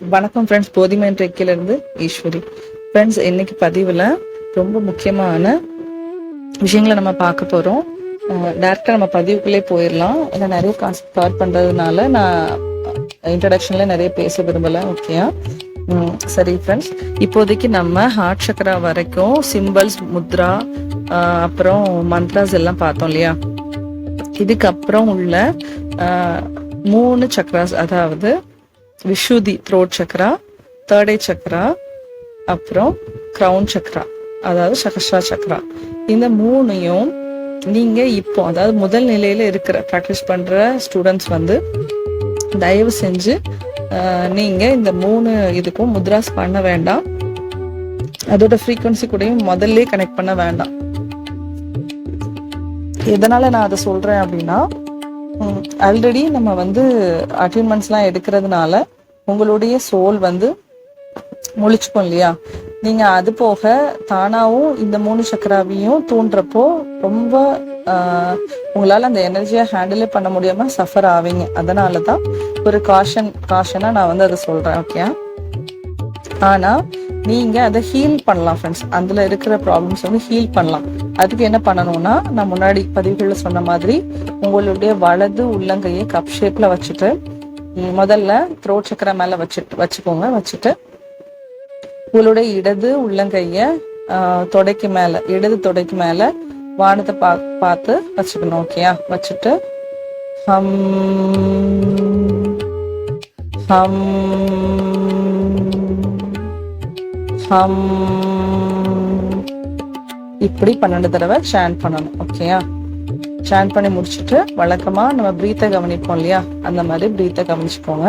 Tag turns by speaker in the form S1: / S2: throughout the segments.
S1: வணக்கம் ஃப்ரெண்ட்ஸ் போதிமன் இருந்து ஈஸ்வரி. ஃப்ரெண்ட்ஸ் இன்னைக்கு பதிவில் ரொம்ப முக்கியமான விஷயங்களை நம்ம பார்க்க போகிறோம் டேரெக்டாக நம்ம பதிவுக்குள்ளே போயிடலாம். ஏன்னா நிறைய கான்செப்ட் கவர் பண்ணுறதுனால நான் இன்ட்ரடக்ஷனில் நிறைய பேச விரும்பலை ஓகேயா சரி ஃப்ரெண்ட்ஸ் இப்போதைக்கு நம்ம ஹார்ட் சக்கரா வரைக்கும் சிம்பிள்ஸ் முத்ரா ஆஹ், அப்புறம் மந்த்ராஸ் எல்லாம் பார்த்தோம் இல்லையா? இதுக்கப்புறம் உள்ள ஆஹ், மூணு சக்ராஸ் அதாவது விஷுதி த்ரோட் சக்ரா தேர்ட் சக்ரா அப்புறம் க்ரௌன் சக்ரா அதாவது சகஸ்ரா சக்ரா இந்த மூணையும் நீங்க இப்போ அதாவது முதல் நிலையில இருக்கிற ப்ராக்டிஸ் பண்ற ஸ்டூடெண்ட்ஸ் வந்து தயவு செஞ்சு ஆஹ், நீங்க இந்த மூணு இதுக்கும் முத்ராஸ் பண்ண வேண்டாம். அதோட ஃப்ரீக்குவன்சி கூடயும் முதல்ல கனெக்ட் பண்ண வேண்டாம். எதனால நான் அதை சொல்றேன் அப்படின்னா ஆல்ரெடி நம்ம வந்து அட்டைன்மெண்ட்ஸ்லாம் எடுக்கிறதுனால உங்களுடைய சோல் வந்து முழிச்சுக்கும் இல்லையா? நீங்க அது போக தானாவும் இந்த மூணு சக்கராவையும் தூண்டுறப்போ ரொம்ப உங்களால அந்த எனர்ஜியை ஹேண்டிலே பண்ண முடியாம சஃபர் ஆவீங்க. அதனால தான் ஒரு காஷன் காஷனா நான் வந்து அதை சொல்றேன் ஓகே ஆனா நீங்க அதை ஹீல் பண்ணலாம் ஃப்ரெண்ட்ஸ் அதுல இருக்கிற ப்ராப்ளம்ஸ் வந்து ஹீல் பண்ணலாம். அதுக்கு என்ன பண்ணணும்னா நான் முன்னாடி பதிவுகளில் சொன்ன மாதிரி உங்களுடைய வலது உள்ளங்கையை கப் ஷேப்ல வச்சுட்டு முதல்ல த்ரோட் சக்கரா மேல வச்சுட்டு வச்சுக்கோங்க வச்சுட்டு உங்களுடைய இடது உள்ளங்கைய தொடைக்கு மேல இடது தொடைக்கு மேல வானத்தை பா பார்த்து வச்சுக்கணும் ஓகேயா வச்சுட்டு ஹம் ஹம் ஹம். இப்படி பன்னெண்டு தடவை சேன் பண்ணணும் ஓகேயா சேன் பண்ணி முடிச்சுட்டு வழக்கமாக நம்ம ப்ரீத்தை கவனிப்போம் இல்லையா? அந்த மாதிரி ப்ரீத்தை கவனிச்சுக்கோங்க.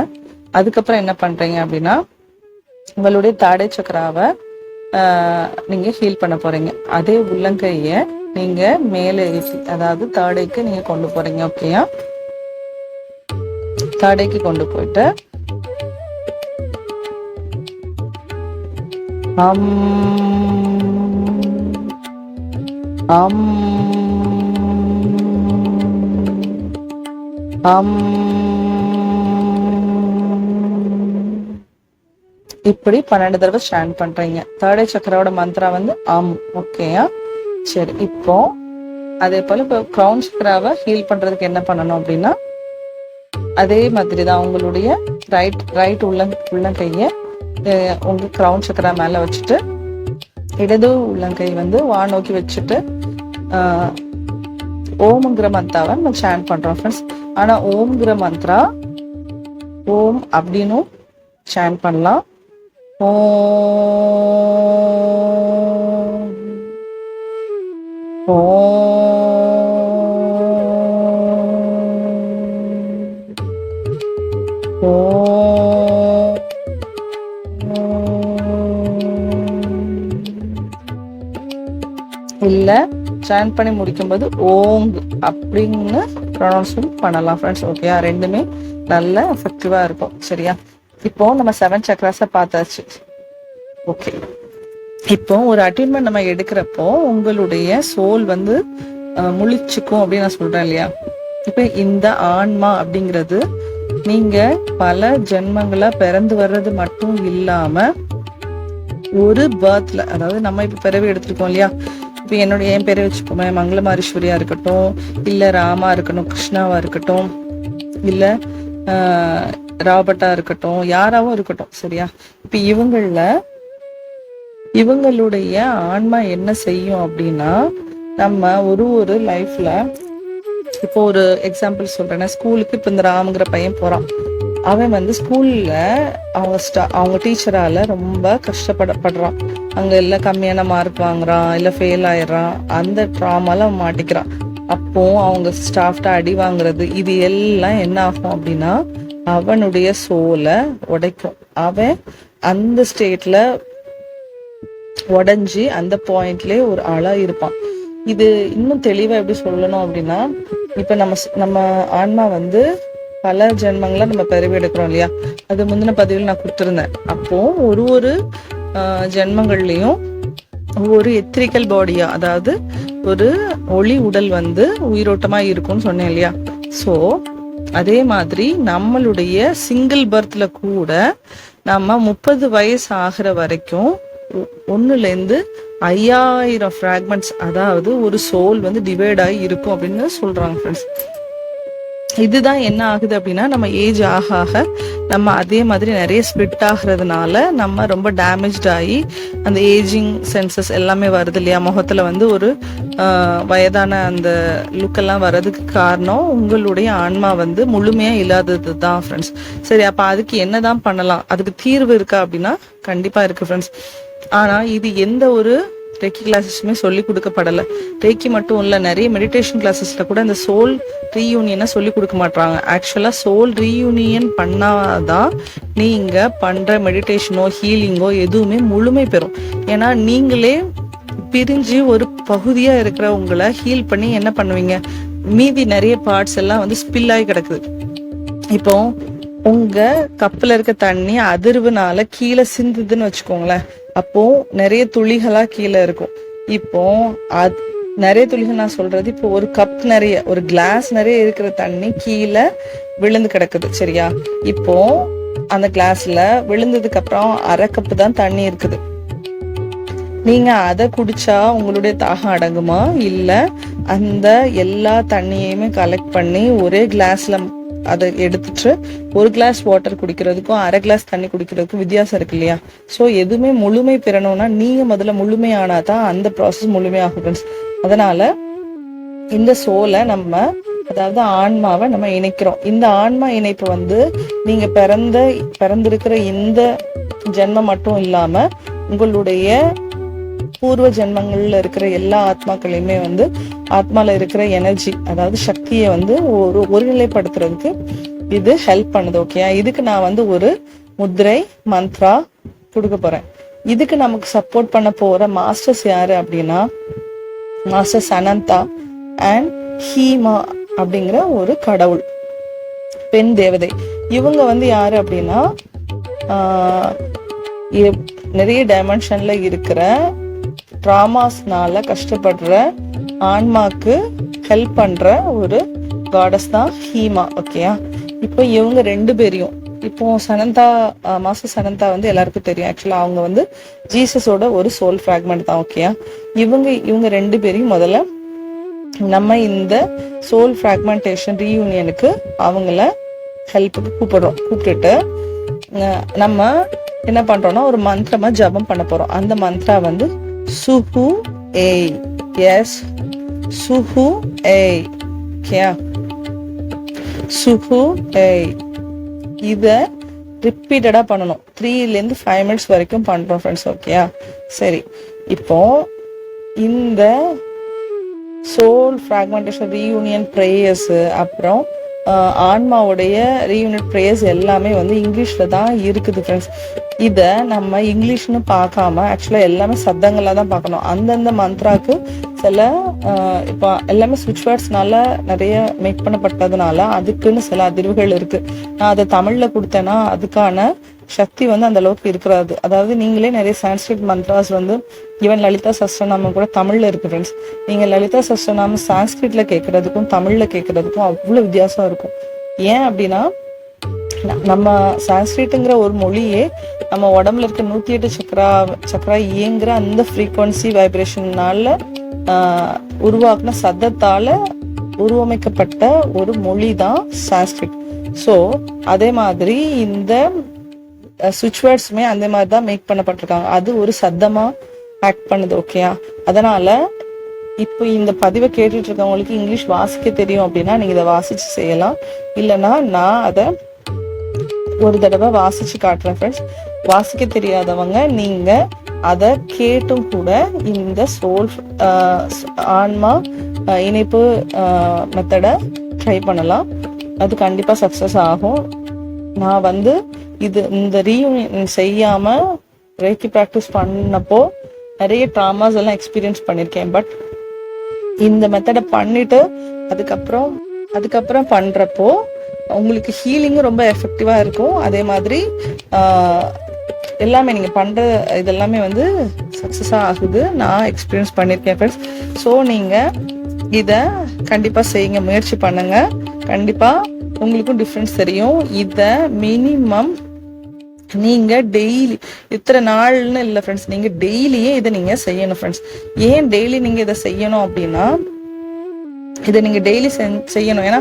S1: அதுக்கப்புறம் என்ன பண்ணுறீங்க அப்படின்னா உங்களுடைய தாடை சக்கராவை நீங்கள் ஹீல் பண்ண போகிறீங்க அதே உள்ளங்கையை நீங்கள் மேலே ஏசி அதாவது தாடைக்கு நீங்கள் கொண்டு போகிறீங்க ஓகேயா தாடைக்கு கொண்டு போயிட்டு அம் அம். அம் இப்படி பன்னெண்டு தடவை ஸ்டாண்ட் பண்றீங்க. தேர்ட் சக்கரோட மந்த்ரா வந்து அம். ஓகேயா சரி இப்போ அதே போல இப்போ கிரவுன் சக்கராவை ஹீல் பண்றதுக்கு என்ன பண்ணணும் அப்படின்னா அதே மாதிரி தான் உங்களுடைய ரைட் ரைட் உள்ள உள்ள கையை உங்க கிரவுன் சக்கரா மேல வச்சுட்டு இடது உள்ளங்கை வந்து வா நோக்கி வச்சுட்டு ஓம்ங்கிற மந்த்ராவை நம்ம சேன் பண்றோம் ஃப்ரெண்ட்ஸ் ஆனா ஓம்ங்கிற மந்த்ரா ஓம் அப்படின்னும் சேன் பண்ணலாம். ஓம். ஓம். இல்ல சேன் பண்ணி முடிக்கும்போது ஓங் அப்படின்னு ப்ரொனவுன்ஸ் பண்ணலாம் ஃப்ரெண்ட்ஸ் ஓகேயா ரெண்டுமே நல்ல எஃபெக்டிவாக இருக்கும். சரியா? இப்போ நம்ம செவன் சக்ராஸை பார்த்தாச்சு. ஓகே இப்போ ஒரு அட்டீன்மெண்ட் நம்ம எடுக்கிறப்போ உங்களுடைய சோல் வந்து முழிச்சுக்கும் அப்படின்னு நான் சொல்றேன் இல்லையா? இப்போ இந்த ஆன்மா அப்படிங்கிறது நீங்க பல ஜென்மங்களா பிறந்து வர்றது மட்டும் இல்லாம ஒரு பர்த்ல அதாவது நம்ம இப்ப பிறவி எடுத்திருக்கோம் இல்லையா? இப்போ என்னுடைய என் பேரை வச்சுக்கோமே மங்களமாரீஸ்வரியா இருக்கட்டும் இல்ல ராமா இருக்கட்டும் கிருஷ்ணாவா இருக்கட்டும் இல்ல ஆஹ், ராபர்ட்டா இருக்கட்டும் யாராவும் இருக்கட்டும் சரியா? இப்ப இவங்கள இவங்களுடைய ஆன்மா என்ன செய்யும் அப்படின்னா நம்ம ஒரு ஒரு லைஃப்ல இப்போ ஒரு எக்ஸாம்பிள் சொல்றேன்னா ஸ்கூலுக்கு இப்போ இந்த ராமுங்கிற பையன் போறான். அவன் வந்து ஸ்கூல்ல அவங்க ஸ்டா அவங்க டீச்சரால ரொம்ப கஷ்டப்படப்படுறான் அங்க எல்லாம் கம்மியான மார்க் வாங்குறான் இல்ல ஃபெயில் ஆயிடுறான். அந்த ட்ராமால அவன் மாட்டிக்கிறான். அப்போ அவங்க ஸ்டாஃப்ட அடி வாங்குறது இது எல்லாம் என்ன ஆகும் அப்படின்னா அவனுடைய சோலை உடைக்கும். அவன் அந்த ஸ்டேட்ல உடைஞ்சு அந்த பாயிண்ட்லயே ஒரு ஆளா இருப்பான். இது இன்னும் தெளிவா எப்படி சொல்லணும் அப்படின்னா இப்ப நம்ம நம்ம ஆன்மா வந்து பல ஜென்மங்களா நம்ம பிறவி எடுக்கிறோம் இல்லையா? அது முந்தின பதிவில் நான் கொடுத்துருந்தேன். அப்போ ஒரு ஒரு ஜென்மங்கள்லேயும் ஒரு எத்திரிக்கல் பாடியா அதாவது ஒரு ஒளி உடல் வந்து உயிரோட்டமா இருக்கும்னு சொன்னேன் இல்லையா? ஸோ அதே மாதிரி நம்மளுடைய சிங்கிள் பர்த்ல கூட நம்ம முப்பது வயசு ஆகிற வரைக்கும் ஒ- ஐயாயிரம் ஃப்ராக்மெண்ட்ஸ் அதாவது ஒரு சோல் வந்து டிவைட் ஆகி இருக்கும் அப்படின்னு சொல்றாங்க ஃப்ரெண்ட்ஸ் இதுதான் என்ன ஆகுது அப்படின்னா நம்ம ஏஜ் ஆக ஆக நம்ம அதே மாதிரி நிறைய ஸ்பிட் ஆகுறதுனால நம்ம ரொம்ப டேமேஜ்ட் ஆகி அந்த ஏஜிங் சென்சஸ் எல்லாமே வருது இல்லையா? முகத்தில் வந்து ஒரு வயதான அந்த லுக்கெல்லாம் வர்றதுக்கு காரணம் உங்களுடைய ஆன்மா வந்து முழுமையாக இல்லாதது தான் ஃப்ரெண்ட்ஸ் சரி அப்போ அதுக்கு என்ன தான் பண்ணலாம்? அதுக்கு தீர்வு இருக்கா அப்படின்னா கண்டிப்பாக இருக்குது ஃப்ரெண்ட்ஸ் ஆனால் இது எந்த ஒரு ரேக்கி கிளாஸஸுமே சொல்லி கொடுக்கப்படலை. ரேக்கி மட்டும் இல்லை நிறைய மெடிடேஷன் கிளாஸஸில் கூட இந்த சோல் ரீயூனியனை சொல்லி கொடுக்க மாட்டாங்க ஆக்சுவலாக சோல் ரீயூனியன் பண்ணாதான் நீங்கள் பண்ணுற மெடிடேஷனோ ஹீலிங்கோ எதுவுமே முழுமை பெறும். ஏன்னா நீங்களே பிரிஞ்சு ஒரு பகுதியாக இருக்கிற உங்களை ஹீல் பண்ணி என்ன பண்ணுவீங்க? மீதி நிறைய பார்ட்ஸ் எல்லாம் வந்து ஸ்பில் ஆகி கிடக்குது. இப்போ உங்க கப்பில் இருக்க தண்ணி அதிர்வுனால கீழே சிந்துதுன்னு வச்சுக்கோங்களேன். அப்போ நிறைய துளிகளா கீழே இருக்கும். இப்போ அது நிறைய துளிகள் நான் சொல்றது இப்போ ஒரு கப் நிறைய ஒரு கிளாஸ் நிறைய இருக்கிற தண்ணி கீழே விழுந்து கிடக்குது சரியா? இப்போ அந்த கிளாஸ்ல விழுந்ததுக்கு அப்புறம் அரை கப்பு தான் தண்ணி இருக்குது. நீங்க அதை குடிச்சா உங்களுடைய தாகம் அடங்குமா? இல்ல அந்த எல்லா தண்ணியையுமே கலெக்ட் பண்ணி ஒரே கிளாஸ்ல அதை எடுத்துட்டு ஒரு கிளாஸ் வாட்டர் குடிக்கிறதுக்கும் அரை கிளாஸ் தண்ணி குடிக்கிறதுக்கும் வித்தியாசம் இருக்கு இல்லையா? ஸோ எதுவுமே முழுமை பெறணும்னா நீங்க முதல்ல முழுமையானா தான் அந்த ப்ராசஸ் முழுமையாகும் ஃப்ரெண்ட்ஸ் அதனால இந்த சோலை நம்ம அதாவது ஆன்மாவை நம்ம இணைக்கிறோம். இந்த ஆன்மா இணைப்பு வந்து நீங்க பிறந்த பிறந்திருக்கிற இந்த ஜென்மம் மட்டும் இல்லாம உங்களுடைய பூர்வ ஜென்மங்கள்ல இருக்கிற எல்லா ஆத்மாக்களையுமே வந்து ஆத்மால இருக்கிற எனர்ஜி அதாவது சக்தியை வந்து ஒரு ஒருநிலைப்படுத்துறதுக்கு இது ஹெல்ப் பண்ணுது ஓகேயா இதுக்கு நான் வந்து ஒரு முத்ரை மந்த்ரா கொடுக்க போறேன். இதுக்கு நமக்கு சப்போர்ட் பண்ண போற மாஸ்டர்ஸ் யாரு அப்படின்னா மாஸ்டர்ஸ் அனந்தா அண்ட் ஹீமா அப்படிங்கிற ஒரு கடவுள் பெண் தேவதை. இவங்க வந்து யாரு அப்படின்னா எ- நிறைய டைமென்ஷன்ல இருக்கிற ட்ராமாஸ்னால கஷ்டப்படுற ஆன்மாக்கு ஹெல்ப் பண்ற ஒரு காடஸ் தான் ஹீமா ஓகேயா இப்போ இவங்க ரெண்டு பேரையும் இப்போ சனந்தா மாச சனந்தா வந்து எல்லாருக்கும் தெரியும். ஆக்சுவலா அவங்க வந்து ஜீசஸோட ஒரு சோல் ஃபிராக்மெண்ட் தான் ஓகேயா இவங்க இவங்க ரெண்டு பேரையும் முதல்ல நம்ம இந்த சோல் ஃப்ராக்மெண்டேஷன் ரீயூனியனுக்கு அவங்கள ஹெல்ப்புக்கு கூப்பிடுறோம். கூப்பிட்டுட்டு நம்ம என்ன பண்றோம்னா ஒரு மந்திரமா ஜபம் பண்ண போறோம். அந்த மந்த்ரா வந்து சுஹு ஏய் எஸ் சுஹு ஏய் ஓகேயா சுஹு ஏய் இதை ரிப்பீட்டடாக பண்ணணும். த்ரீலேருந்து ஃபைவ் மினிட்ஸ் வரைக்கும் பண்ணுறோம் ஃப்ரெண்ட்ஸ் ஓகேயா சரி. இப்போ இந்த சோல் ஃப்ராக்மெண்டேஷன் ரீயூனியன் ப்ரேயர்ஸு அப்புறம் ஆன்மாவுடைய ரீயூனிட் ப்ரேயர்ஸ் எல்லாமே வந்து இங்கிலீஷில் தான் இருக்குது ஃப்ரெண்ட்ஸ் இதை நம்ம இங்கிலீஷ்னு பார்க்காம ஆக்சுவலாக எல்லாமே சத்தங்களாக தான் பார்க்கணும். அந்தந்த மந்த்ராக்கு சில இப்போ எல்லாமே ஸ்விட்ச் வேர்ட்ஸ்னால நிறைய மேக் பண்ணப்பட்டதுனால அதுக்குன்னு சில அதிர்வுகள் இருக்கு. நான் அதை தமிழில் கொடுத்தேன்னா அதுக்கான சக்தி வந்து அந்த அளவுக்கு இருக்கிறாது. அதாவது நீங்களே நிறைய சான்ஸ்கிரிட் மந்த்ராஸ் வந்து ஈவன் லலிதா சஸ்டநாமம் கூட தமிழ்ல இருக்கு ஃப்ரெண்ட்ஸ் நீங்கள் லலிதா சஸ்டநாமம் சான்ஸ்கிரிட்ல கேட்கறதுக்கும் தமிழ்ல கேட்கறதுக்கும் அவ்வளோ வித்தியாசம் இருக்கும். ஏன் அப்படின்னா நம்ம சான்ஸ்கிரிட்டுங்கிற ஒரு மொழியே நம்ம உடம்புல இருக்க நூற்றி எட்டு சக்கரா சக்கரா இயங்குற அந்த ஃப்ரீக்வன்சி வைப்ரேஷன்னால உருவாக்குன சத்தத்தால் உருவமைக்கப்பட்ட ஒரு மொழி தான் சான்ஸ்கிரிட் ஸோ அதே மாதிரி இந்த சுவிட்ச் வேர்ட்ஸுமே அந்த மாதிரி தான் மேக் பண்ணப்பட்டிருக்காங்க. அது ஒரு சத்தமாக ஆக்ட் பண்ணுது ஓகேயா அதனால் இப்போ இந்த பதிவை கேட்டுட்டு இருக்கவங்களுக்கு இங்கிலீஷ் வாசிக்க தெரியும் அப்படின்னா நீங்க இதை வாசித்து செய்யலாம். இல்லைன்னா நான் அதை ஒரு தடவை வாசித்து காட்டுறேன் ஃப்ரெண்ட்ஸ் வாசிக்க தெரியாதவங்க நீங்கள் அதை கேட்டும் கூட இந்த சோல் ஆன்மா ஆஹ், இணைப்பு மெத்தடை ட்ரை பண்ணலாம். அது கண்டிப்பாக சக்ஸஸ் ஆகும். நான் வந்து இது இந்த ரீயூனியன் செய்யாமல் ரேக்கி ப்ராக்டிஸ் பண்ணப்போ நிறைய ட்ராமாஸ் எல்லாம் எக்ஸ்பீரியன்ஸ் பண்ணியிருக்கேன் பட் இந்த மெத்தடை பண்ணிட்டு அதுக்கப்புறம் அதுக்கப்புறம் பண்ணுறப்போ உங்களுக்கு ஹீலிங்கும் ரொம்ப எஃபெக்டிவாக இருக்கும். அதே மாதிரி எல்லாமே நீங்கள் பண்ணுற இதெல்லாமே வந்து சக்ஸஸாக ஆகுது. நான் எக்ஸ்பீரியன்ஸ் பண்ணியிருக்கேன் ஃப்ரெண்ட்ஸ் ஸோ நீங்கள் இதை கண்டிப்பாக செய்யுங்க. முயற்சி பண்ணுங்கள் கண்டிப்பாக உங்களுக்கும் டிஃப்ரென்ஸ் தெரியும். இதை மினிமம் நீங்க டெய்லி இத்தனை நாள்னு இல்லை ஃப்ரெண்ட்ஸ் நீங்க டெய்லியே இதை நீங்க செய்யணும் ஃப்ரெண்ட்ஸ் ஏன் டெய்லி நீங்க இதை செய்யணும் அப்படின்னா இதை நீங்க டெய்லி செய்யணும். ஏன்னா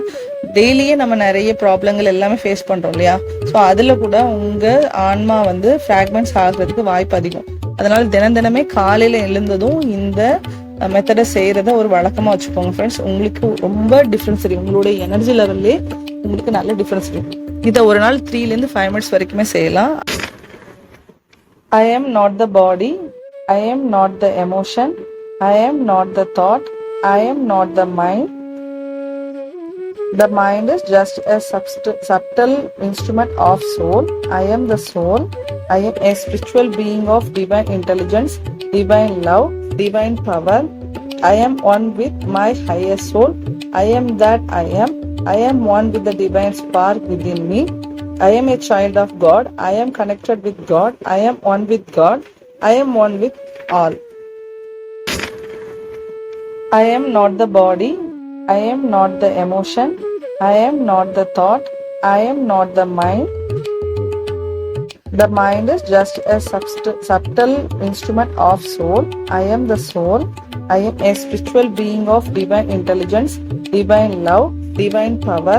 S1: டெய்லியே நம்ம நிறைய ப்ராப்ளங்கள் எல்லாமே ஃபேஸ் பண்றோம் இல்லையா? ஸோ அதுல கூட உங்க ஆன்மா வந்து ஃப்ராக்மெண்ட்ஸ் ஆகுறதுக்கு வாய்ப்பு அதிகம். அதனால தினம் தினமே காலையில எழுந்ததும் இந்த மெத்தடை செய்யறத ஒரு வழக்கமா வச்சுக்கோங்க ஃப்ரெண்ட்ஸ் உங்களுக்கு ரொம்ப டிஃப்ரென்ஸ் தெரியும். உங்களுடைய எனர்ஜி லெவல்லே உங்களுக்கு நல்ல டிஃப்ரென்ஸ் தெரியும். இதை ஒரு நாள் த்ரீலேருந்து ஃபைவ் மினிட்ஸ் வரைக்குமே செய்யலாம் ஐ am not the body I am not the emotion I am not the thought I am not the mind The mind is just a subtle instrument of soul. I am the soul. I am a spiritual being of divine intelligence, divine love, divine power. I am one with my higher soul. I am that I am. I am one with the divine spark within me. I am a child of God. I am connected with God. I am one with God. I am one with all. I am not the body. I am not the emotion. I am not the thought. I am not the mind. The mind is just a subtle instrument of soul. I am the soul. I am a spiritual being of divine intelligence, divine love, divine power.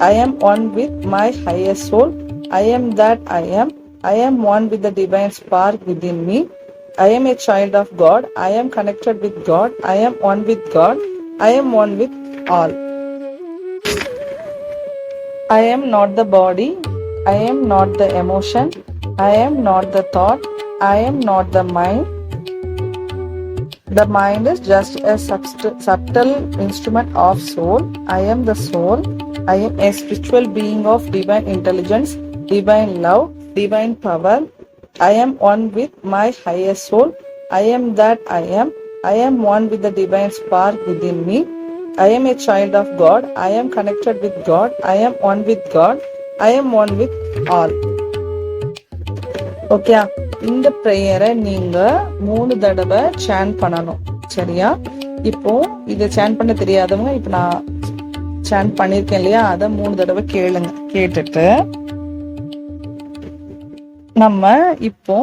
S1: I am one with my higher soul. I am that I am. I am one with the divine spark within me. I am a child of God. I am connected with God. I am one with God. I am one with all. I am not the body. I am not the emotion. I am not the thought. I am not the mind. The mind is just a subtle instrument of soul. I am the soul. I am a spiritual being of divine intelligence, divine love, divine power. I am one with my higher soul. I am that I am. I am one with the divine spark within me. I am a child of God. I am connected with God. I am one with God. I am one with all. Okay இந்த ப்ரேயரை நீங்க மூணு தடவை சேன் பண்ணணும். சரியா? இப்போ இதை சேன் பண்ண தெரியாதவங்க இப்போ நான் சேன் பண்ணியிருக்கேன் இல்லையா? அதை மூணு தடவை கேளுங்க. கேட்டுட்டு நம்ம இப்போ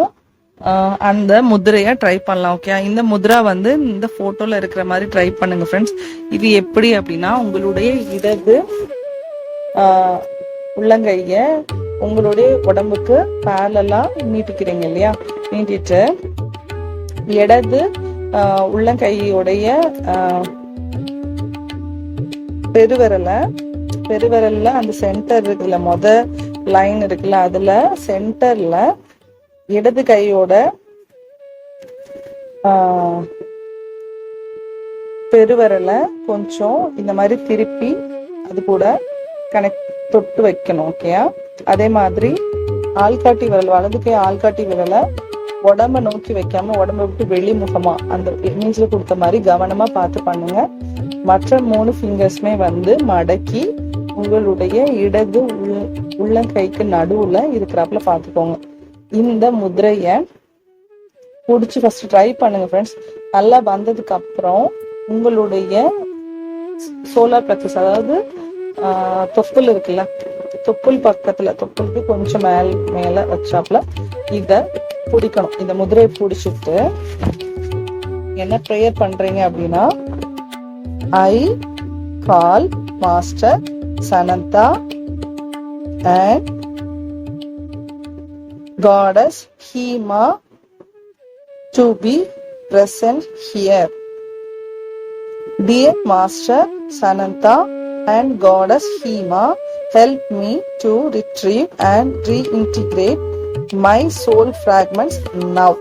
S1: அந்த முதிரையை ட்ரை பண்ணலாம் ஓகே இந்த முத்ரா வந்து இந்த போட்டோல இருக்கிற மாதிரி ட்ரை பண்ணுங்க ஃப்ரெண்ட்ஸ் இது எப்படி அப்படின்னா உங்களுடைய இடது உள்ளங்கைய உங்களுடைய உடம்புக்கு பேரலா நீட்டிக்கிறீங்க இல்லையா? நீட்டிட்டு இடது உள்ளங்கையுடைய பெருவிரலை பெருவிரல்ல அந்த சென்டர் இருக்குல்ல மொத லைன் இருக்குல்ல அதுல சென்டர்ல இடது கையோட பெருவரலை கொஞ்சம் இந்த மாதிரி திருப்பி அது கூட கனெக்ட் தொட்டு வைக்கணும் ஓகேயா அதே மாதிரி ஆள்காட்டி விரல் வலது கை ஆள்காட்டி விரலை உடம்ப நோக்கி வைக்காம உடம்ப விட்டு வெளி முகமா அந்த இமேஜ்ல கொடுத்த மாதிரி கவனமா பார்த்து பண்ணுங்க. மற்ற மூணு ஃபிங்கர்ஸ்மே வந்து மடக்கி உங்களுடைய இடது உள்ளங்கைக்கு நடுவுல இருக்கிறாப்புல பாத்துக்கோங்க இந்த முதிரைய பிடிச்சி ஃபர்ஸ்ட் ட்ரை பண்ணுங்க ஃப்ரெண்ட்ஸ் நல்லா வந்ததுக்கு அப்புறம் உங்களுடைய சோலார் பிளக்ஸஸ் அதாவது தொப்புள் இருக்குல்ல தொப்புள் பக்கத்துல தொப்புளுக்கு கொஞ்சம் மேல் மேல வச்சாப்ல இத பிடிக்கணும் இந்த முதிரையை பிடிச்சிட்டு என்ன ப்ரேயர் பண்றீங்க அப்படின்னா I call master Sananda and goddess Hima to be present here. Dear Master Sananta and Goddess Hema, help me to retrieve and reintegrate my soul fragments now.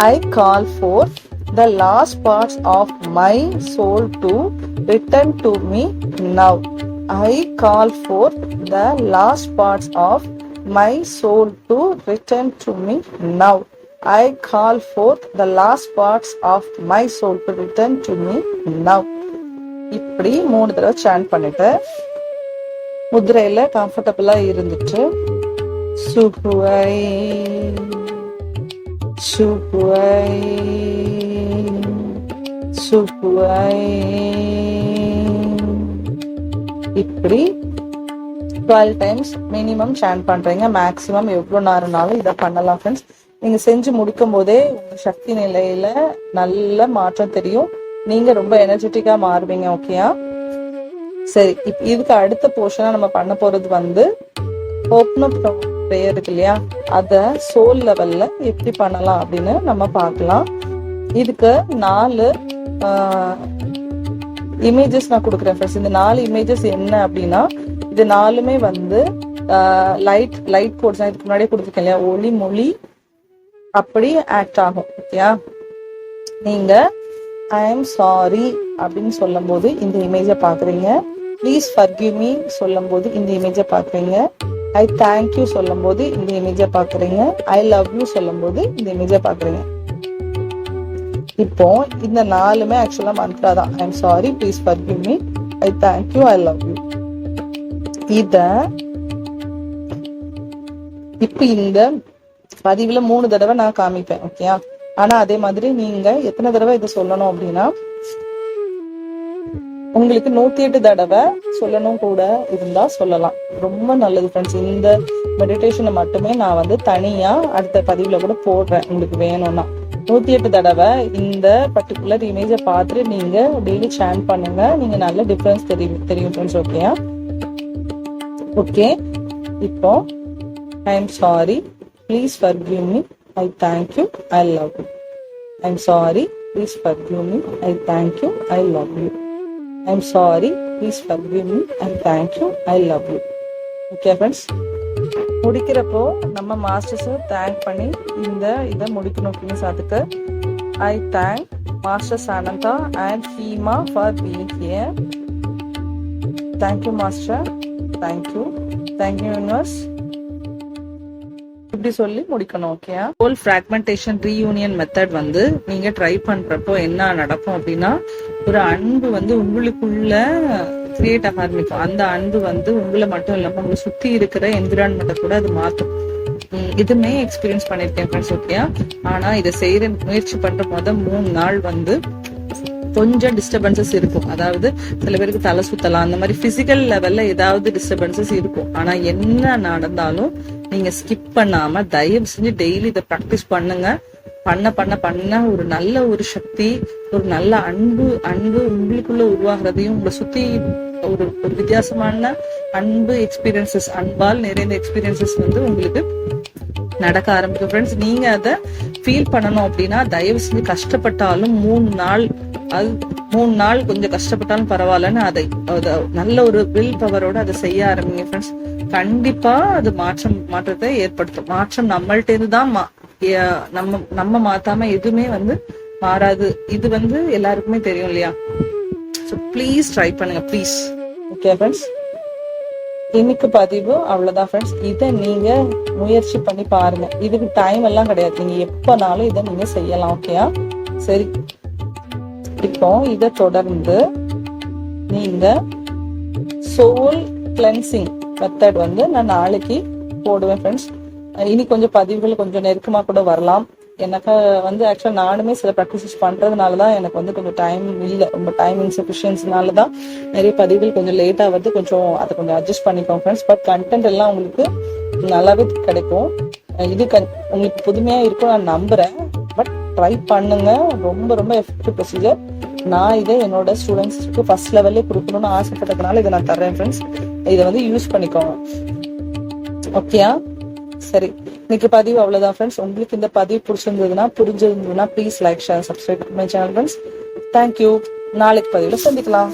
S1: I call forth the last parts of my soul to return to me now. I call forth the last parts of my soul to return to me now. I call forth the last parts of my soul to return to me now. இப்படி மூணு தடவை San பண்ணிட்டு முதிரையில கம்ஃபர்டபுளா இருந்துட்டு சுகுவை சுகுவை சுகுவை. இப்படி twelve times minimum சேன் பண்றீங்க. Maximum எவ்வளோ நேரம்னாலும் இதை பண்ணலாம் ஃப்ரெண்ட்ஸ் நீங்க செஞ்சு முடிக்கும் போதே உங்க சக்தி நிலையில நல்ல மாற்றம் தெரியும். நீங்க ரொம்ப எனர்ஜெட்டிக்கா மாறுவீங்க ஓகேயா சரி இப் இதுக்கு அடுத்த போர்ஷனா நம்ம பண்ண போறது வந்து ஓப்பன் ப்ரேயர் இருக்கு இல்லையா? அத சோல் லெவல்ல எப்படி பண்ணலாம் அப்படின்னு நம்ம பார்க்கலாம். இதுக்கு நாலு இமேஜஸ் நான் கொடுக்குறேன் ஃப்ரெண்ட்ஸ் இந்த நாலு இமேஜஸ் என்ன அப்படின்னா இது நாலுமே வந்து லைட் லைட் கோட்ஸ் இதுக்கு முன்னாடியே கொடுத்துருக்கேன் இல்லையா? ஒளி மொழி அப்படி ஆக்ட் ஆகும் ஓகேயா நீங்க ஐ எம் சாரி அப்படின்னு சொல்லும்போது இந்த இமேஜை பாக்குறீங்க ப்ளீஸ் ஃபர்கியூ மீ சொல்லும்போது இந்த இமேஜை பார்க்குறீங்க. ஐ தேங்க்யூ சொல்லும்போது இந்த இமேஜை பார்க்குறீங்க. ஐ லவ் யூ சொல்லும்போது இந்த இமேஜை பார்க்குறீங்க. இப்போ இந்த நாலுமே ஆக்சுவலா மந்த்ரா தான் I am sorry please forgive me I thank you I love you இத இப்ப இந்த பதிவுல மூணு தடவை நான் காமிப்பேன் ஓகேயா ஆனா அதே மாதிரி நீங்க எத்தனை தடவை இதை சொல்லணும் அப்படின்னா உங்களுக்கு நூத்தி எட்டு தடவை சொல்லணும் கூட இருந்தா சொல்லலாம். ரொம்ப நல்லது ஃப்ரெண்ட்ஸ் இந்த மெடிடேஷனை மட்டுமே நான் வந்து தனியா அடுத்த பதிவுல கூட போடுறேன். உங்களுக்கு வேணும்னா. நூத்தி எட்டு தடவை இந்த பர்டிகுலர் இமேஜை பார்த்துட்டு நீங்க டெய்லி சேன் பண்ணுங்க. நீங்க நல்ல டிஃபரன்ஸ் தெரியும் தெரியும் ஃப்ரெண்ட்ஸ் ஓகேயா ஓகே இப்போ I am sorry please forgive me I thank you I love you I am sorry please forgive me I thank you I love you I am sorry please forgive me I thank you I love you okay friends முடிக்கிறப்போ நம்ம மாஸ்டர்ஸை thank பண்ணி இந்த இதை முடிக்கணும் please அதுக்கு. I thank master Ananda and Hema for being here thank you master thank you thank you universe இப்படி சொல்லி முடிக்கணும் ஓகேயா ஹோல் ஃப்ராக்மெண்டேஷன் ரீயூனியன் மெத்தட் வந்து நீங்க ட்ரை பண்றப்போ என்ன நடக்கும் அப்படின்னா ஒரு அன்பு வந்து உங்களுக்குள்ள கிரியேட் ஆக ஆரம்பிக்கும். அந்த அன்பு வந்து உங்களை மட்டும் இல்லாம உங்களை சுத்தி இருக்கிற என்விரான்மெண்ட்டை கூட அது மாத்தும். இதுமே எக்ஸ்பீரியன்ஸ் பண்ணிருக்கேன் ஃப்ரெண்ட்ஸ் ஓகேயா ஆனா இதை செய்யற முயற்சி பண்ற முத மூணு நாள் வந்து கொஞ்சம் டிஸ்டர்பன்சஸ் இருக்கும். அதாவது சில பேருக்கு தலை சுத்தலாம். அந்த மாதிரி பிசிக்கல் லெவல்ல ஏதாவது டிஸ்டர்பன்சஸ் இருக்கும். ஆனா என்ன நடந்தாலும் நீங்க ஸ்கிப் பண்ணாம தயவு செஞ்சு டெய்லி இதை ப்ராக்டிஸ் பண்ணுங்க. பண்ண பண்ண பண்ண ஒரு நல்ல ஒரு சக்தி ஒரு நல்ல அன்பு அன்பு உங்களுக்குள்ள உருவாகிறதையும் உங்களை சுத்தி ஒரு ஒரு வித்தியாசமான அன்பு எக்ஸ்பீரியன்சஸ் அன்பால் நிறைந்த எக்ஸ்பீரியன்சஸ் வந்து உங்களுக்கு நடக்க ஆரம்பிக்கும். ஃப்ரெண்ட்ஸ் நீங்க அதை ஃபீல் பண்ணணும் அப்படின்னா தயவு செஞ்சு கஷ்டப்பட்டாலும் மூணு நாள் அது மூணு நாள் கொஞ்சம் கஷ்டப்பட்டாலும் பரவாயில்லன்னு அதை அதை நல்ல ஒரு வில் பவரோட அதை செய்ய ஆரம்பிங்க ஃப்ரெண்ட்ஸ் கண்டிப்பா அது மாற்றம் மாற்றத்தை ஏற்படுத்தும். மாற்றம் நம்மள்டேருந்து தான் மா- நம்ம நம்ம மாத்தாம எதுவுமே வந்து மாறாது. இது வந்து எல்லாருக்குமே தெரியும் இல்லையா? ஸோ ப்ளீஸ் ட்ரை பண்ணுங்க ப்ளீஸ் ஓகே ஃப்ரெண்ட்ஸ் இன்னைக்கு பதிவு அவ்வளவுதான் ஃப்ரெண்ட்ஸ் இதை நீங்க முயற்சி பண்ணி பாருங்க. இதுக்கு டைம் எல்லாம் கிடையாது. நீங்க எப்பனாலும் இதை நீங்க செய்யலாம் ஓகேயா சரி. இப்போ இதை தொடர்ந்து நீங்க சோல் கிளென்சிங் மெத்தட் வந்து நான் நாளைக்கு போடுவேன் ஃப்ரெண்ட்ஸ் இனி கொஞ்சம் பதிவுகள் கொஞ்சம் நெருக்கமா கூட வரலாம். எனக்கு வந்து ஆக்சுவலாக நானுமே சில ப்ராக்டிசஸ் பண்ணுறதுனால தான் எனக்கு வந்து கொஞ்சம் டைம் இல்லை. ரொம்ப டைம் இன்சபிஷியன்ஸ்னால தான் நிறைய பதிவுகள் கொஞ்சம் லேட்டாக ஆகுது கொஞ்சம் அதை கொஞ்சம் அட்ஜஸ்ட் பண்ணிக்கோங்க ஃப்ரெண்ட்ஸ் பட் கண்டென்ட் எல்லாம் உங்களுக்கு நல்லாவே கிடைக்கும். இது கன்- உங்களுக்கு புதுமையாக இருக்கும் நான் நம்புகிறேன் பட் ட்ரை பண்ணுங்க. ரொம்ப ரொம்ப எஃபெக்டிவ் ப்ரொசீஜர் நான் இதை என்னோட ஸ்டூடெண்ட்ஸ்க்கு ஃபர்ஸ்ட் லெவல்லே கொடுக்கணும்னு ஆசைப்பட்டதுனால இதை நான் தர்றேன் ஃப்ரெண்ட்ஸ் இதை வந்து யூஸ் பண்ணிக்கோங்க. ஓகேயா சரி. இன்னைக்கு பதிவு அவ்வளவுதான் ஃப்ரெண்ட்ஸ் உங்களுக்கு இந்த பதிவு பிடிச்சிருந்ததுன்னா புரிஞ்சிருந்ததுன்னா please like share subscribe my channel friends thank you நாளைக்கு பதிவில் சந்திக்கலாம்.